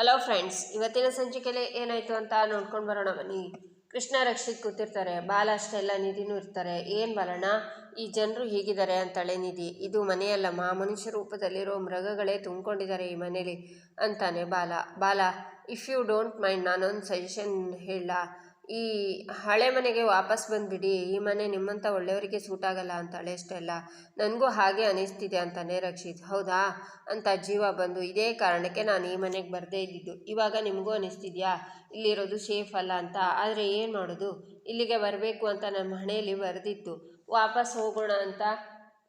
Hello friends ಇವತ್ತಿನ ಸಂಚಿಕೆಯಲ್ಲಿ ಏನಾಯಿತು ಅಂತ ನೋಡ್ಕೊಂಡು ಬರೋಣ ಬನ್ನಿ. ಕೃಷ್ಣ ರಕ್ಷಿತ್ ಕೂತಿರ್ತಾರೆ, ಬಾಲ ಅಷ್ಟೆಲ್ಲ ನಿಧಿನೂ ಇರ್ತಾರೆ. ಏನು ಬರೋಣ ಈ ಜನರು ಹೀಗಿದ್ದಾರೆ ಅಂತಳೆ ನಿಧಿ. ಇದು ಮನೆಯಲ್ಲಮ್ಮ ಮನುಷ್ಯ ರೂಪದಲ್ಲಿರೋ ಮೃಗಗಳೇ ತುಂಬಿಕೊಂಡಿದ್ದಾರೆ ಈ ಮನೇಲಿ ಅಂತಾನೆ Bala. Bala if you don't mind ನಾನೊಂದು ಸಜೆಷನ್ ಹೇಳ ಈ ಹಳೆ ಮನೆಗೆ ವಾಪಸ್ ಬಂದುಬಿಡಿ, ಈ ಮನೆ ನಿಮ್ಮಂಥ ಒಳ್ಳೆಯವರಿಗೆ ಸೂಟ್ ಆಗಲ್ಲ ಅಂತಾಳೆ ಅಷ್ಟೆಲ್ಲ ನನಗೂ ಹಾಗೆ ಅನಿಸ್ತಿದೆ ಅಂತಾನೆ ರಕ್ಷಿತ್. ಹೌದಾ? ಅಂತ ಜೀವ ಬಂದು, ಇದೇ ಕಾರಣಕ್ಕೆ ನಾನು ಈ ಮನೆಗೆ ಬರದೇ ಇದ್ದಿದ್ದು. ಇವಾಗ ನಿಮಗೂ ಅನಿಸ್ತಿದ್ಯಾ? ಇಲ್ಲಿರೋದು ಸೇಫ್ ಅಲ್ಲ ಅಂತ. ಆದರೆ ಏನು ಮಾಡೋದು? ಇಲ್ಲಿಗೆ ಬರಬೇಕು ಅಂತ ನಮ್ಮ ಹಣೆಯಲ್ಲಿ ಬರೆದಿತ್ತು ವಾಪಸ್ ಹೋಗೋಣ ಅಂತ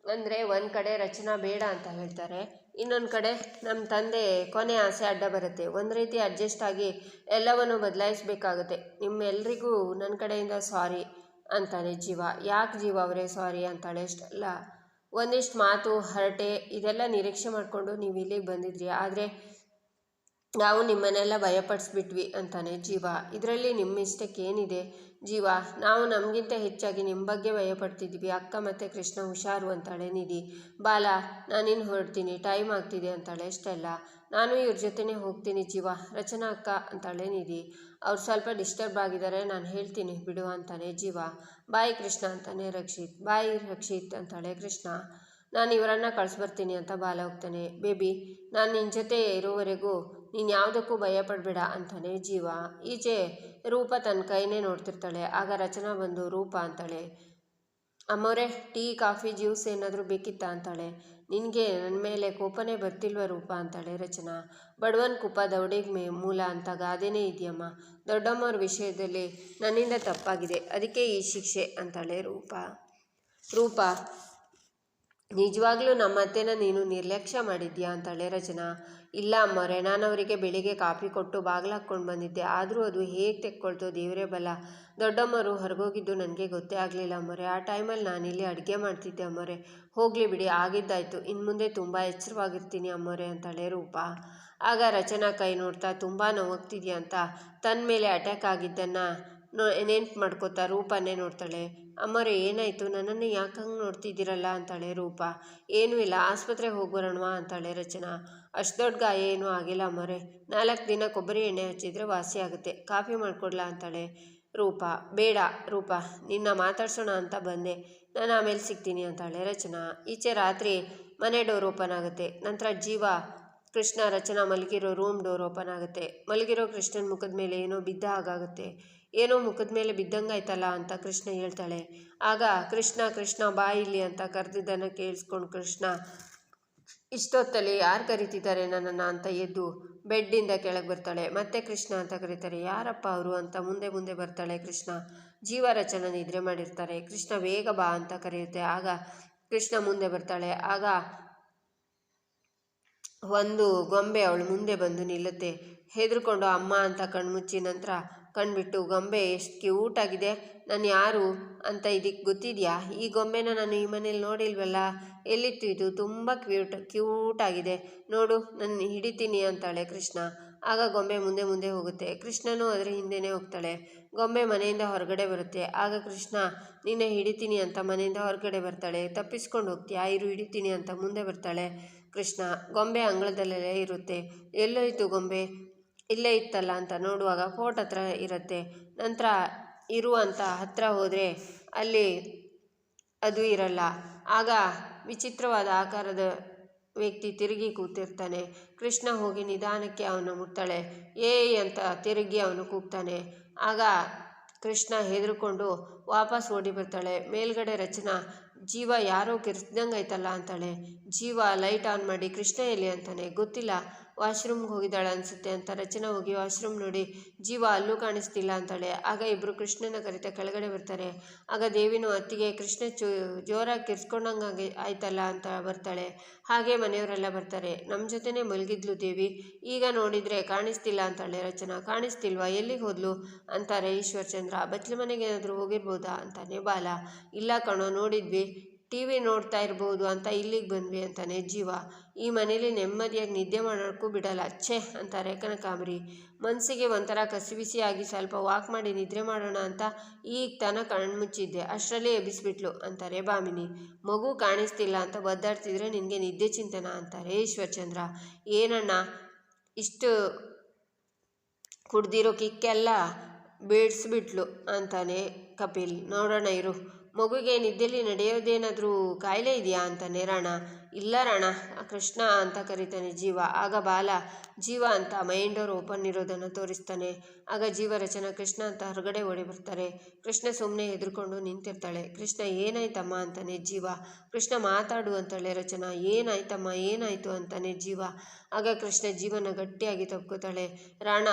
ಅಂದರೆ ಒಂದು ಕಡೆ ರಚನಾ ಬೇಡ ಅಂತ ಹೇಳ್ತಾರೆ. ಇನ್ನೊಂದು ಕಡೆ ನಮ್ಮ ತಂದೆ ಕೊನೆ ಆಸೆ ಅಡ್ಡ ಬರುತ್ತೆ. ಒಂದು ರೀತಿ ಅಡ್ಜಸ್ಟ್ ಆಗಿ ಎಲ್ಲವನ್ನು ಬದಲಾಯಿಸಬೇಕಾಗುತ್ತೆ. ನಿಮ್ಮೆಲ್ರಿಗೂ ನನ್ನ ಕಡೆಯಿಂದ ಸಾರಿ ಅಂತಾನೆ ಜೀವ. ಯಾಕೆ ಜೀವ ಅವರೇ ಸಾರಿ ಅಂತಾಳೆ ಅಷ್ಟಲ್ಲ. ಒಂದಿಷ್ಟು ಮಾತು ಹರಟೆ ಇದೆಲ್ಲ ನಿರೀಕ್ಷೆ ಮಾಡಿಕೊಂಡು ನೀವು ಇಲ್ಲಿಗೆ ಬಂದಿದ್ರಿ. ಆದರೆ ನಾವು ನಿಮ್ಮನ್ನೆಲ್ಲ ಭಯಪಡಿಸ್ಬಿಟ್ವಿ ಅಂತಾನೆ ಜೀವ. ಇದರಲ್ಲಿ ನಿಮ್ಮ ಮಿಸ್ಟೇಕ್ ಏನಿದೆ ಜೀವ, ನಾವು ನಮಗಿಂತ ಹೆಚ್ಚಾಗಿ ನಿಮ್ಮ ಬಗ್ಗೆ ಭಯಪಡ್ತಿದ್ವಿ. ಅಕ್ಕ ಮತ್ತು ಕೃಷ್ಣ ಹುಷಾರು ಅಂತಾಳೆ, ನಿಧಿ. ಬಾಲ ನಾನಿನ್ನು ಹೊರಡ್ತೀನಿ, ಟೈಮ್ ಆಗ್ತಿದೆ ಅಂತಾಳೆ ಅಷ್ಟೆಲ್ಲ ನಾನು ಇವ್ರ ಜೊತೆನೇ ಹೋಗ್ತೀನಿ ಜೀವ. ರಚನಾ ಅಕ್ಕ ಅಂತಾಳೆ, ನಿಧಿ. ಅವ್ರು ಸ್ವಲ್ಪ ಡಿಸ್ಟರ್ಬ್ ಆಗಿದ್ದಾರೆ ನಾನು ಹೇಳ್ತೀನಿ, ಬಿಡು ಅಂತಾನೆ ಜೀವ. ಬಾಯ್ ಕೃಷ್ಣ ಅಂತಾನೆ ರಕ್ಷಿತ್. ಬಾಯ್ ರಕ್ಷಿತ್ ಅಂತಾಳೆ ಕೃಷ್ಣ. ನಾನು ಇವರನ್ನು ಕಳಿಸ್ಬರ್ತೀನಿ ಅಂತ ಬಾಲ ಹೋಗ್ತಾನೆ. ಬೇಬಿ, ನಾನು ನಿನ್ನ ಜೊತೆ ಇರೋವರೆಗೂ ನೀನು ಯಾವುದಕ್ಕೂ ಭಯಪಡಬೇಡ ಅಂತಾನೆ ಜೀವ. ಈಚೆ ರೂಪ ತನ್ನ ಕೈನೇ ನೋಡ್ತಿರ್ತಾಳೆ. ಆಗ ರಚನಾ ಬಂದು, ರೂಪ ಅಂತಾಳೆ. ಅಮ್ಮವ್ರೆ ಟೀ, ಕಾಫಿ, ಜ್ಯೂಸ್ ಏನಾದರೂ ಬೇಕಿತ್ತಾ ಅಂತಾಳೆ. ನಿನಗೆ ನನ್ನ ಮೇಲೆ ಕೋಪನೇ ಬರ್ತಿಲ್ವ ರೂಪ ಅಂತಾಳೆ ರಚನಾ. ಬಡವನ್ ಕುಪ ದೌಡಿಗೆ ಮೇ ಮೂಲ ಅಂತ ಗಾದೆನೇ ಇದೆಯಮ್ಮ. ದೊಡ್ಡಮ್ಮವ್ರ ವಿಷಯದಲ್ಲಿ ನನ್ನಿಂದ ತಪ್ಪಾಗಿದೆ. ಅದಕ್ಕೆ ಈ ಶಿಕ್ಷೆ ಅಂತಾಳೆ ರೂಪ. ರೂಪ ನಿಜವಾಗ್ಲೂ ನಮ್ಮ ಅತ್ತೆನ ನೀನು ನಿರ್ಲಕ್ಷ್ಯ ಮಾಡಿದ್ಯಾ ಅಂತಾಳೆ ರಚನಾ ಇಲ್ಲ ಅಮ್ಮ ನಾನು ಅವರಿಗೆ ಬೆಳಿಗ್ಗೆ ಕಾಫಿ ಕೊಟ್ಟು ಬಾಗಿಲು ಹಾಕ್ಕೊಂಡು ಬಂದಿದ್ದೆ. ಆದರೂ ಅದು ಹೇಗೆ ತೆಕ್ಕೊಳ್ತು ದೇವರೇ ಬಲ. ದೊಡ್ಡಮ್ಮರು ಹೊರಗೋಗಿದ್ದು ನನಗೆ ಗೊತ್ತೇ ಆಗಲಿಲ್ಲ ಅಮ್ಮರೆ ಆ ಟೈಮಲ್ಲಿ ನಾನಿಲ್ಲಿ ಅಡುಗೆ ಮಾಡ್ತಿದ್ದೆ ಅಮ್ಮರೆ ಹೋಗಲಿ ಬಿಡಿ, ಆಗಿದ್ದಾಯಿತು. ಇನ್ನು ಮುಂದೆ ತುಂಬ ಎಚ್ಚರವಾಗಿರ್ತೀನಿ ಅಮ್ಮರೆ ಅಂತಾಳೆ ರೂಪ ಆಗ ರಚನಾ ಕೈ ನೋಡ್ತಾ, ತುಂಬ ನೋವಾಗ್ತಿದ್ಯಾ ಅಂತ. ತನ್ನ ಮೇಲೆ ಅಟ್ಯಾಕ್ ಆಗಿದ್ದನ್ನು ನೋ, ನೆನ್ಪು ಮಾಡ್ಕೋತಾ ರೂಪನೇ ನೋಡ್ತಾಳೆ. ಅಮ್ಮರೇ, ಏನಾಯಿತು? ನನ್ನನ್ನು ಯಾಕೆ ಹಂಗೆ ನೋಡ್ತಿದ್ದೀರಲ್ಲ? ಅಂತಾಳೆ ರೂಪ. ಏನೂ ಇಲ್ಲ ಆಸ್ಪತ್ರೆಗೆ ಹೋಗ್ಬರೋಣವಾ? ಅಂತಾಳೆ ರಚನಾ. ಅಷ್ಟು ದೊಡ್ಡ ಗಾಯ ಏನೂ ಆಗಿಲ್ಲ ಅಮ್ಮರೇ. ನಾಲ್ಕು ದಿನ ಕೊಬ್ಬರಿ ಎಣ್ಣೆ ಹಚ್ಚಿದ್ರೆ ವಾಸಿ ಆಗುತ್ತೆ. ಕಾಫಿ ಮಾಡಿಕೊಡ್ಲಾ? ಅಂತಾಳೆ ರೂಪ. ಬೇಡ ರೂಪ, ನಿನ್ನ ಮಾತಾಡ್ಸೋಣ ಅಂತ ಬಂದೆ. ನಾನು ಆಮೇಲೆ ಸಿಗ್ತೀನಿ, ಅಂತಾಳೆ ರಚನಾ. ಈಚೆ ರಾತ್ರಿ ಮನೆ ಡೋರ್ ಓಪನ್ ಆಗುತ್ತೆ. ನಂತರ ಜೀವ ಕೃಷ್ಣ ರಚನಾ ಮಲಗಿರೋ ರೂಮ್ ಡೋರ್ ಓಪನ್ ಆಗುತ್ತೆ. ಮಲಗಿರೋ ಕೃಷ್ಣನ ಮುಖದ ಮೇಲೆ ಏನೋ ಬಿದ್ದ ಹಾಗಾಗುತ್ತೆ. ಏನೋ ಮುಖದ ಮೇಲೆ ಬಿದ್ದಂಗಾಯ್ತಲ್ಲ ಅಂತ ಕೃಷ್ಣ ಹೇಳ್ತಾಳೆ. ಆಗ ಕೃಷ್ಣ ಕೃಷ್ಣ ಬಾ ಇಲ್ಲಿ ಅಂತ ಕರೆದಿದ್ದನ್ನು ಕೇಳಿಸ್ಕೊಂಡು ಕೃಷ್ಣ, ಇಷ್ಟೊತ್ತಲ್ಲಿ ಯಾರು ಕರಿತಿದ್ದಾರೆ ನನ್ನನ್ನು? ಅಂತ ಎದ್ದು ಬೆಡ್ಡಿಂದ ಕೆಳಗೆ ಬರ್ತಾಳೆ. ಮತ್ತೆ ಕೃಷ್ಣ ಅಂತ ಕರೀತಾರೆ, ಯಾರಪ್ಪ ಅವರು? ಅಂತ ಮುಂದೆ ಮುಂದೆ ಬರ್ತಾಳೆ ಕೃಷ್ಣ. ಜೀವ ರಚನ ನಿದ್ರೆ ಮಾಡಿರ್ತಾರೆ. ಕೃಷ್ಣ, ಬೇಗ ಬಾ ಅಂತ ಕರೆಯುತ್ತೆ. ಆಗ ಕೃಷ್ಣ ಮುಂದೆ ಬರ್ತಾಳೆ. ಆಗ ಒಂದು ಗೊಂಬೆ ಅವಳು ಮುಂದೆ ಬಂದು ನಿಲ್ಲುತ್ತೆ. ಹೆದರ್ಕೊಂಡು ಅಮ್ಮ ಅಂತ ಕಣ್ಮುಚ್ಚಿ ನಂತರ ಕಣ್ಬಿಟ್ಟು, ಗೊಂಬೆ, ಎಷ್ಟು ಕ್ಯೂಟ್ ಆಗಿದೆ. ನಾನು ಯಾರು ಅಂತ ಇದಕ್ಕೆ ಗೊತ್ತಿದೆಯಾ? ಈ ಗೊಂಬೆನ ನಾನು ಈ ಮನೇಲಿ ನೋಡಿಲ್ವಲ್ಲ? ಎಲ್ಲಿತ್ತು ಇದು? ತುಂಬ ಕ್ಯೂಟ್ ಕ್ಯೂಟ್ ಆಗಿದೆ. ನೋಡು, ನಾನು ಹಿಡಿತೀನಿ ಅಂತಾಳೆ ಕೃಷ್ಣ. ಆಗ ಗೊಂಬೆ ಮುಂದೆ ಮುಂದೆ ಹೋಗುತ್ತೆ. ಕೃಷ್ಣನೂ ಅದರ ಹಿಂದೆನೇ ಹೋಗ್ತಾಳೆ. ಗೊಂಬೆ ಮನೆಯಿಂದ ಹೊರಗಡೆ ಬರುತ್ತೆ. ಆಗ ಕೃಷ್ಣ ನಿನ್ನೆ ಹಿಡಿತೀನಿ ಅಂತ ಮನೆಯಿಂದ ಹೊರಗಡೆ ಬರ್ತಾಳೆ. ತಪ್ಪಿಸ್ಕೊಂಡು ಹೋಗ್ತೀಯ? ಇರು, ಹಿಡಿತೀನಿ ಅಂತ ಮುಂದೆ ಬರ್ತಾಳೆ. ಕೃಷ್ಣ, ಗೊಂಬೆ ಅಂಗಳದಲ್ಲೇ ಇರುತ್ತೆ. ಎಲ್ಲೋಯ್ತು ಗೊಂಬೆ? ಇಲ್ಲೇ ಇತ್ತಲ್ಲ ಅಂತ ನೋಡುವಾಗ ಫೋರ್ಟ್ ಹತ್ರ ಇರುತ್ತೆ. ನಂತರ ಇರುವಂಥ ಹತ್ತಿರ ಹೋದರೆ ಅಲ್ಲಿ ಅದು ಇರಲ್ಲ. ಆಗ ವಿಚಿತ್ರವಾದ ಆಕಾರದ ವ್ಯಕ್ತಿ ತಿರುಗಿ ಕೂತಿರ್ತಾನೆ. ಕೃಷ್ಣ ಹೋಗಿ ನಿಧಾನಕ್ಕೆ ಅವನು ಮುಟ್ತಾಳೆ. ಏಯ್ ಅಂತ ತಿರುಗಿ ಅವನು ಕೂಗ್ತಾನೆ. ಆಗ ಕೃಷ್ಣ ಹೆದರ್ಕೊಂಡು ವಾಪಸ್ ಓಡಿ ಬರ್ತಾಳೆ. ಮೇಲ್ಗಡೆ ರಚನಾ ಜೀವ ಯಾರೋ ಕಿರ್ಸ್ದಂಗೆ ಅಂತಾಳೆ. ಜೀವ ಲೈಟ್ ಆನ್ ಮಾಡಿ ಕೃಷ್ಣ ಎಲ್ಲಿ ಅಂತಾನೆ ಗೊತ್ತಿಲ್ಲ. ವಾಶ್ರೂಮ್ಗೆ ಹೋಗಿದ್ದಾಳೆ ಅನಿಸುತ್ತೆ ಅಂತ ರಚನಾ ಹೋಗಿ ವಾಶ್ರೂಮ್ ನೋಡಿ, ಜೀವ ಅಲ್ಲೂ ಕಾಣಿಸ್ತಿಲ್ಲ ಅಂತಾಳೆ. ಆಗ ಇಬ್ಬರು ಕೃಷ್ಣನ ಕರಿತ ಕೆಳಗಡೆ ಬರ್ತಾರೆ. ಆಗ ದೇವಿನೂ ಅತ್ತಿಗೆ, ಕೃಷ್ಣ ಚು, ಜೋರಾಗಿ ಕಿರ್ಸ್ಕೊಂಡಂಗೆ ಆಯ್ತಲ್ಲ ಅಂತ ಬರ್ತಾಳೆ. ಹಾಗೆ ಮನೆಯವರೆಲ್ಲ ಬರ್ತಾರೆ. ನಮ್ಮ ಜೊತೆನೇ ಮಲಗಿದ್ಲು ದೇವಿ. ಈಗ ನೋಡಿದರೆ ಕಾಣಿಸ್ತಿಲ್ಲ ಅಂತಾಳೆ ರಚನಾ. ಕಾಣಿಸ್ತಿಲ್ವಾ? ಎಲ್ಲಿಗೆ ಹೋದ್ಲು? ಅಂತಾರೆ ಈಶ್ವರ್ ಚಂದ್ರ ಬಚ್ಚಲ ಮನೆಗೆ ಏನಾದರೂ ಹೋಗಿರ್ಬೋದಾ? ಅಂತಾನೆ. ಬಾಲ, ಇಲ್ಲ ಕಣೋ, ನೋಡಿದ್ವಿ. ಟಿ ವಿ ನೋಡ್ತಾ ಇರ್ಬೋದು ಅಂತ ಇಲ್ಲಿಗೆ ಬಂದ್ವಿ ಅಂತಾನೆ ಜೀವ. ಈ ಮನೇಲಿ ನೆಮ್ಮದಿಯಾಗಿ ನಿದ್ದೆ ಮಾಡೋಕ್ಕೂ ಬಿಡಲ್ಲ. ಛೇ ಅಂತಾರೆ ಕನಕಾಂಬರಿ. ಮನಸ್ಸಿಗೆ ಒಂಥರ ಕಸಿಬಿಸಿಯಾಗಿ ಸ್ವಲ್ಪ ವಾಕ್ ಮಾಡಿ ನಿದ್ರೆ ಮಾಡೋಣ ಅಂತ ಈಗ ತನ ಕಣ್ಮುಚ್ಚಿದ್ದೆ ಅಷ್ಟರಲ್ಲೇ ಎಬ್ಬಿಸ್ಬಿಟ್ಲು ಅಂತಾರೆ ಭಾಮಿನಿ ಮಗು ಕಾಣಿಸ್ತಿಲ್ಲ ಅಂತ ಒದ್ದಾಡ್ತಿದ್ರೆ ನಿನಗೆ ನಿದ್ದೆ ಚಿಂತನ ಅಂತಾರೆ ಈಶ್ವರ್ಚಂದ್ರ. ಏನಣ್ಣ? ಇಷ್ಟು ಕುಡ್ದಿರೋ ಕಿಕ್ಕೆಲ್ಲ ಬಿಡಿಸ್ಬಿಟ್ಲು ಅಂತಾನೆ ಕಪಿಲ್. ನೋಡೋಣ ಇರು. ಮಗುಗೆ ನಿದ್ದೆಲಿ ನಡೆಯೋದೇನಾದರೂ ಕಾಯಿಲೆ ಇದೆಯಾ ಅಂತಾನೆ ರಾಣ ಇಲ್ಲ ರಾಣ, ಕೃಷ್ಣ ಅಂತ ಕರೀತಾನೆ ಜೀವ. ಆಗ ಬಾಲ ಜೀವ ಅಂತ ಮೈಂಡ್ ಡೋರ್ ಓಪನ್ ಇರೋದನ್ನು ತೋರಿಸ್ತಾನೆ. ಆಗ ಜೀವ ರಚನಾ ಕೃಷ್ಣ ಅಂತ ಹೊರಗಡೆ ಓಡಿ ಬರ್ತಾರೆ. ಕೃಷ್ಣ ಸುಮ್ಮನೆ ಎದುರುಕೊಂಡು ನಿಂತಿರ್ತಾಳೆ. ಕೃಷ್ಣ, ಏನಾಯ್ತಮ್ಮ? ಅಂತಾನೆ ಜೀವ. ಕೃಷ್ಣ, ಮಾತಾಡು ಅಂತಾಳೆ ರಚನಾ. ಏನಾಯ್ತಮ್ಮ? ಏನಾಯ್ತು? ಅಂತಾನೆ ಜೀವ. ಆಗ ಕೃಷ್ಣ ಜೀವನ ಗಟ್ಟಿಯಾಗಿ ತಪ್ಕೋತಾಳೆ ರಾಣ,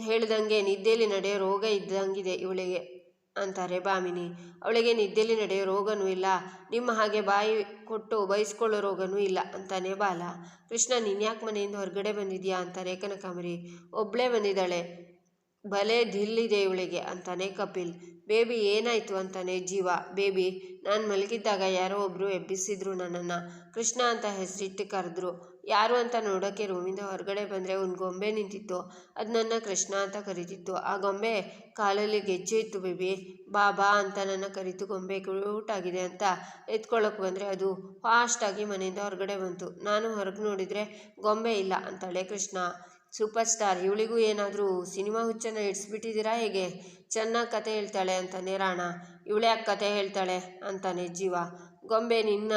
ಹೇಳ್ದಂಗೆ ನಿದ್ದೆಯಲ್ಲಿ ನಡೆಯೋ ರೋಗ ಇದ್ದಂಗಿದೆ ಇವಳಿಗೆ. ಅಂತಾರೆ ಭಾಮಿನಿ ಅವಳಿಗೆ ನಿದ್ದೆಲಿ ನಡೆಯೋ ರೋಗನೂ ಇಲ್ಲ. ನಿಮ್ಮ ಹಾಗೆ ಬಾಯಿ ಕೊಟ್ಟು ಬಯಸ್ಕೊಳ್ಳೋ ರೋಗನೂ ಇಲ್ಲ, ಅಂತಾನೆ ಬಾಲ. ಕೃಷ್ಣ ನೀನ್ಯಾಕೆ ಮನೆಯಿಂದ ಹೊರಗಡೆ ಬಂದಿದ್ಯಾ? ಅಂತಾರೆ ಕನಕಾಂಬರಿ. ಒಬ್ಬಳೇ ಬಂದಿದ್ದಾಳೆ. ಬಲೆ ದಿಲ್ಲಿದೆ ಇವಳಿಗೆ, ಅಂತಾನೆ ಕಪಿಲ್. ಬೇಬಿ, ಏನಾಯಿತು? ಅಂತಾನೆ ಜೀವ. ಬೇಬಿ, ನಾನು ಮಲಗಿದ್ದಾಗ ಯಾರೋ ಒಬ್ಬರು ಎಬ್ಬಿಸಿದ್ರು ನನ್ನನ್ನು. ಕೃಷ್ಣ ಅಂತ ಹೆಸರಿಟ್ಟು ಕರೆದ್ರು. ಯಾರು ಅಂತ ನೋಡೋಕ್ಕೆ ರೂಮಿಂದ ಹೊರಗಡೆ ಬಂದರೆ ಒಂದು ಗೊಂಬೆ ನಿಂತಿತ್ತು. ಅದು ನನ್ನ ಕೃಷ್ಣ ಅಂತ ಕರೀತಿತ್ತು. ಆ ಗೊಂಬೆ ಕಾಲಲ್ಲಿ ಗೆಜ್ಜೆ ಇತ್ತು, ಬೇಬಿ. ಬಾಬಾ ಅಂತ ನನ್ನ ಕರೀತು ಗೊಂಬೆ ಕ್ಯೂಟಾಗಿದೆ ಅಂತ ಎತ್ಕೊಳ್ಳೋಕೆ ಬಂದರೆ ಅದು ಫಾಸ್ಟಾಗಿ ಮನೆಯಿಂದ ಹೊರಗಡೆ ಬಂತು. ನಾನು ಹೊರಗೆ ನೋಡಿದರೆ ಗೊಂಬೆ ಇಲ್ಲ ಅಂತಾಳೆ ಕೃಷ್ಣ. ಸೂಪರ್ ಸ್ಟಾರ್, ಇವಳಿಗೂ ಏನಾದರೂ ಸಿನಿಮಾ ಹುಚ್ಚನ್ನು ಇಡ್ಸ್ಬಿಟ್ಟಿದ್ದೀರಾ ಹೇಗೆ? ಚೆನ್ನಾಗಿ ಕತೆ ಹೇಳ್ತಾಳೆ ಅಂತಾನೆ ರಾಣ. ಇವಳೇ ಯಾಕೆ ಕತೆ ಹೇಳ್ತಾಳೆ ಅಂತಾನೆ ಜೀವ. ಗೊಂಬೆ ನಿನ್ನ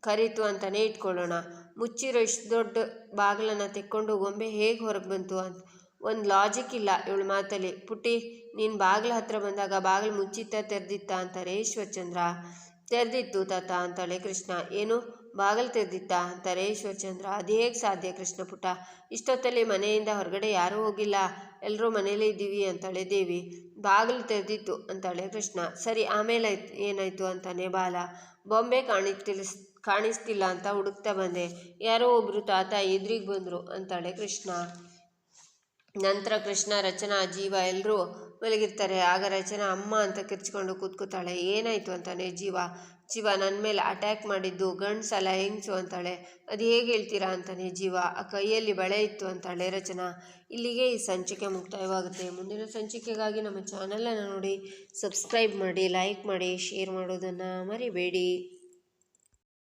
ಕರೀತು ಅಂತಾನೆ ಇಟ್ಕೊಳ್ಳೋಣ. ಮುಚ್ಚಿರೋ ಇಷ್ಟು ದೊಡ್ಡ ಬಾಗಿಲನ್ನು ತೆಕ್ಕೊಂಡು ಗೊಂಬೆ ಹೇಗೆ ಹೊರಗೆ ಬಂತು ಅಂತ ಒಂದು ಲಾಜಿಕ್ ಇಲ್ಲ ಇವಳ ಮಾತಲ್ಲಿ. ಪುಟ್ಟಿ, ನೀನು ಬಾಗಿಲ ಹತ್ರ ಬಂದಾಗ ಬಾಗಿಲು ಮುಚ್ಚಿತ್ತ ತೆರೆದಿತ್ತ ಅಂತಾರೆ ಈಶ್ವರಚಂದ್ರ ತೆರೆದಿತ್ತು ತಾತ ಅಂತಾಳೆ ಕೃಷ್ಣ. ಏನು? ಬಾಗಿಲು ತೆರೆದಿತ್ತ ಅಂತಾರೆ ಈಶ್ವರಚಂದ್ರ ಅದು ಹೇಗೆ ಸಾಧ್ಯ ಕೃಷ್ಣ ಪುಟ್ಟ? ಇಷ್ಟೊತ್ತಲ್ಲಿ ಮನೆಯಿಂದ ಹೊರಗಡೆ ಯಾರೂ ಹೋಗಿಲ್ಲ. ಎಲ್ಲರೂ ಮನೇಲೇ ಇದ್ದೀವಿ ಅಂತಾಳೆ ದೇವಿ. ಬಾಗಿಲು ತೆರೆದಿತ್ತು ಅಂತಾಳೆ ಕೃಷ್ಣ. ಸರಿ ಆಮೇಲೆ ಏನಾಯಿತು ಅಂತಾನೆ ಬಾಲ. ಬೊಂಬೆ ಕಾಣಿಸ್ತಿಲ್ಲ ಕಾಣಿಸ್ತಿಲ್ಲ ಅಂತ ಹುಡುಕ್ತಾ ಬಂದೆ. ಯಾರೋ ಒಬ್ಬರು ತಾತ ಎದುರಿಗೆ ಬಂದರು ಅಂತಾಳೆ ಕೃಷ್ಣ. ನಂತರ ಕೃಷ್ಣ ರಚನಾ ಜೀವ ಎಲ್ಲರೂ ಮಲಗಿರ್ತಾರೆ. ಆಗ ರಚನಾ ಅಮ್ಮ ಅಂತ ಕಿರ್ಚ್ಕೊಂಡು ಕೂತ್ಕೋತಾಳೆ. ಏನಾಯಿತು ಅಂತಾನೆ ಜೀವ. ಜೀವ ನನ್ನ ಮೇಲೆ ಅಟ್ಯಾಕ್ ಮಾಡಿದ್ದು ಗಂಡ್ಸಲ್ಲ ಹೆಂಗ್ಸು ಅಂತಾಳೆ. ಅದು ಹೇಗೆ ಹೇಳ್ತೀರಾ ಅಂತಾನೆ ಜೀವ. ಆ ಕೈಯಲ್ಲಿ ಬಳೆ ಇತ್ತು ಅಂತಾಳೆ ರಚನಾ. ಇಲ್ಲಿಗೆ ಈ ಸಂಚಿಕೆ ಮುಕ್ತಾಯವಾಗುತ್ತೆ. ಮುಂದಿನ ಸಂಚಿಕೆಗಾಗಿ ನಮ್ಮ ಚಾನಲನ್ನು ನೋಡಿ ಸಬ್ಸ್ಕ್ರೈಬ್ ಮಾಡಿ ಲೈಕ್ ಮಾಡಿ ಶೇರ್ ಮಾಡೋದನ್ನು ಮರಿಬೇಡಿ.